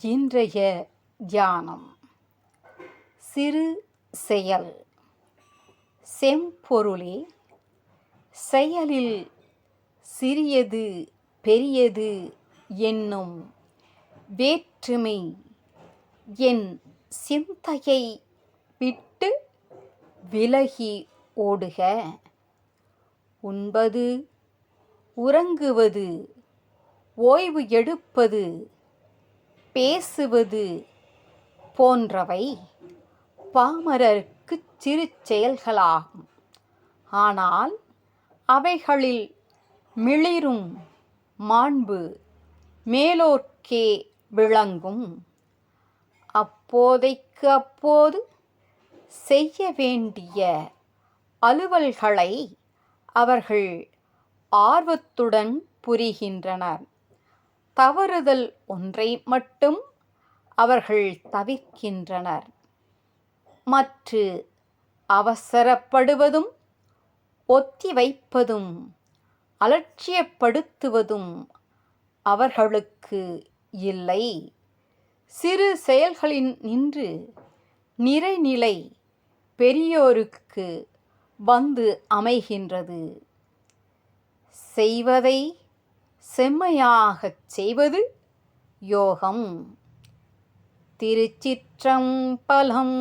இன்றைய தியானம். சிறு செயல். செம்பொருளே செயலில் சிறியது பெரியது என்னும் வேற்றுமை என் சிந்தையை விட்டு விலகி ஓடுக. உண்பது உறங்குவது ஓய்வு எடுப்பது பேசுவது போன்றவை பாமரருக்கு சிறு செயல்களாகும் ஆனால் அவைகளில் மிளிரும் மாண்பு மேலோர்க்கே விளங்கும். அப்போதைக்கு அப்போது செய்ய வேண்டிய அலுவல்களை அவர்கள் ஆர்வத்துடன் புரிகின்றனர். தவறுதல் ஒன்றை மட்டும் அவர்கள் தவிர்க்கின்றனர். மற்று அவசரப்படுவதும் ஒத்திவைப்பதும் அலட்சியப்படுத்துவதும் அவர்களுக்கு இல்லை. சிறு செயல்களின் நின்று நிறைநிலை பெரியோருக்கு வந்து அமைகின்றது. செய்வதை செம்மையாகச் செய்வது யோகம். திருச்சிற்றம்பலம்